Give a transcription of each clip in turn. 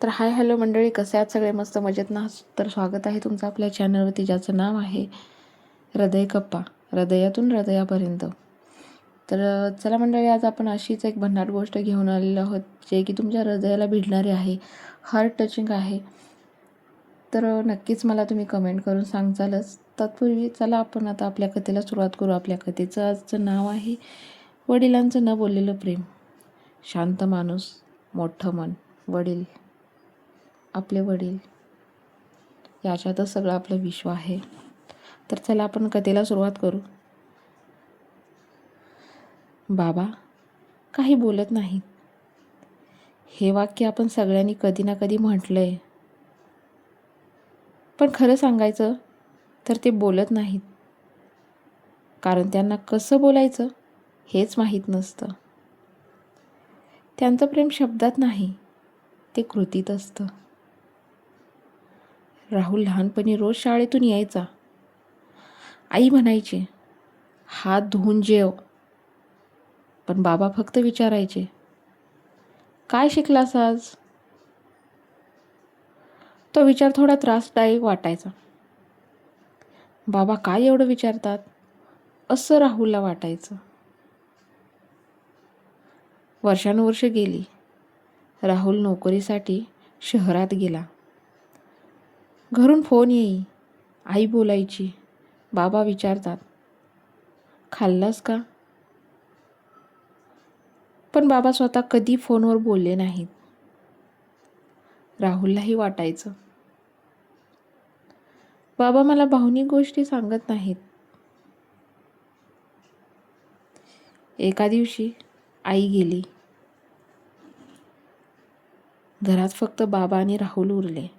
तर hi hello मंडळी कसे आहात सगळे? मस्त मजेत ना? तर स्वागत आहे तुमचं आपल्या चॅनलवरती ज्याचं नाव आहे हृदय कप्पा हृदयातून हृदयापर्यंत. तर चला मंडळी आज आपण अशीच एक भन्नाट गोष्ट घेऊन आलेलो आहोत जे की तुमच्या हृदयाला भिडणारी आहे हार्ट टचिंग आहे. तर नक्कीच मला तुम्ही कमेंट करून सांगचालच तत्पूर्वी चला आपण आता आपल्या कथेला सुरुवात करू. आपल्या कथेचं आजचं नाव आहे वडिलांचं न बोललेलं प्रेम. शांत माणूस मोठं मन वडील. आपले वडील. याच्यातच सगळं आपलं विश्व आहे. तर चला आपण कथेला सुरुवात करू. बाबा काही बोलत नाहीत. हे वाक्य आपण सगळ्यांनी कधी ना कधी म्हटलंय. पण खरं सांगायचं तर ते बोलत नाहीत. कारण त्यांना कसं बोलायचं हेच माहीत नसतं. त्यांचं प्रेम शब्दात नाही ते कृतीत असतं. राहुल लहानपणी रोज शाळेतून यायचा. आई म्हणायची हात धुवून जेव. पण बाबा फक्त विचारायचे काय शिकलास आज? तो विचार थोडा त्रासदायक वाटायचा. बाबा काय एवढं विचारतात? असं राहुलला वाटायचं. वर्षानुवर्ष गेली. राहुल नोकरीसाठी शहरात गेला. घरून फोन येई. आई बोलायची. बाबा विचारतात. खाल्लास का? पण बाबा स्वतः कधी फोनवर बोलले नाहीत. राहुललाही वाटायचं. बाबा मला भावनिक गोष्टी सांगत नाहीत. एका दिवशी आई गेली. घरात फक्त बाबा आणि राहुल उरले.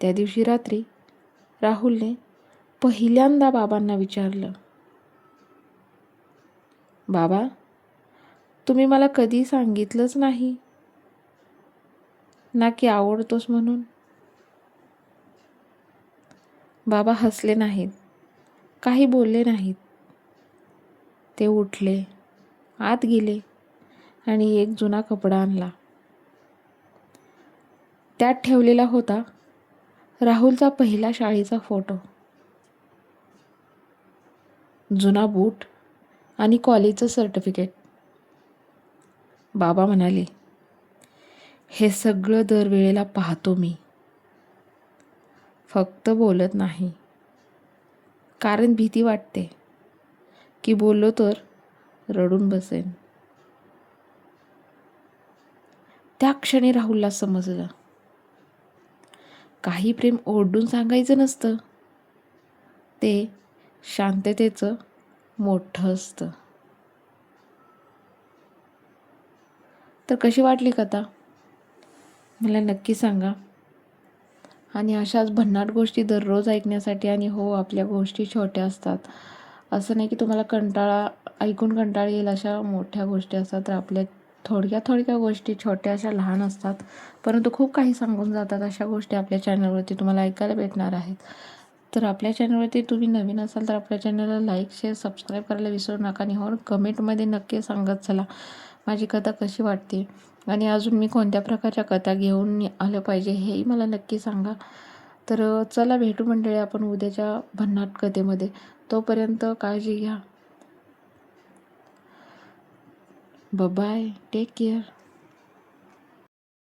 त्या दिवशी रात्री राहुलने पहिल्यांदा बाबांना विचारलं बाबा तुम्ही मला कधी सांगितलंच नाही ना की आवडतोस म्हणून? बाबा हसले नाहीत काही बोलले नाहीत. ते उठले आत गेले आणि एक जुना कपडा आणला. त्यात ठेवलेला होता राहुलचा पहिला शाळेचा फोटो. जुना बूट आणि कॉलेजचं सर्टिफिकेट. बाबा म्हणाले हे सगळं दरवेळेला पाहतो मी. फक्त बोलत नाही. कारण भीती वाटते की बोललो तर रडून बसेन. त्या क्षणी राहुलला समजलं काही प्रेम ओरडून सांगायचं नसतं. ते शांततेचं मोठं असतं. तर कशी वाटली कथा? मला नक्की सांगा. आणि अशाच भन्नाट गोष्टी दररोज ऐकण्यासाठी आणि हो आपल्या गोष्टी छोट्या असतात. असं नाही की तुम्हाला कंटाळा ऐकून कंटाळा येईल अशा मोठ्या गोष्टी असतात तर आपल्या थोडक्या थोडक्या गोष्टी छोट्या अशा लहान असतात. परंतु खूप काही सांगून जातात अशा गोष्टी आपल्या चॅनलवरती तुम्हाला ऐकायला भेटणार आहेत. तर आपल्या चॅनलवरती तुम्ही नवीन असाल तर आपल्या चॅनलला लाईक शेअर सबस्क्राईब करायला विसरू नका आणि हो कमेंटमध्ये नक्की सांगत चला माझी कथा कशी वाटते. आणि अजून मी कोणत्या प्रकारच्या कथा घेऊन आलं पाहिजे हेही मला नक्की सांगा. तर चला भेटू मंडळी आपण उद्याच्या भन्नाट कथेमध्ये. तोपर्यंत काळजी घ्या. Bye bye. Take care.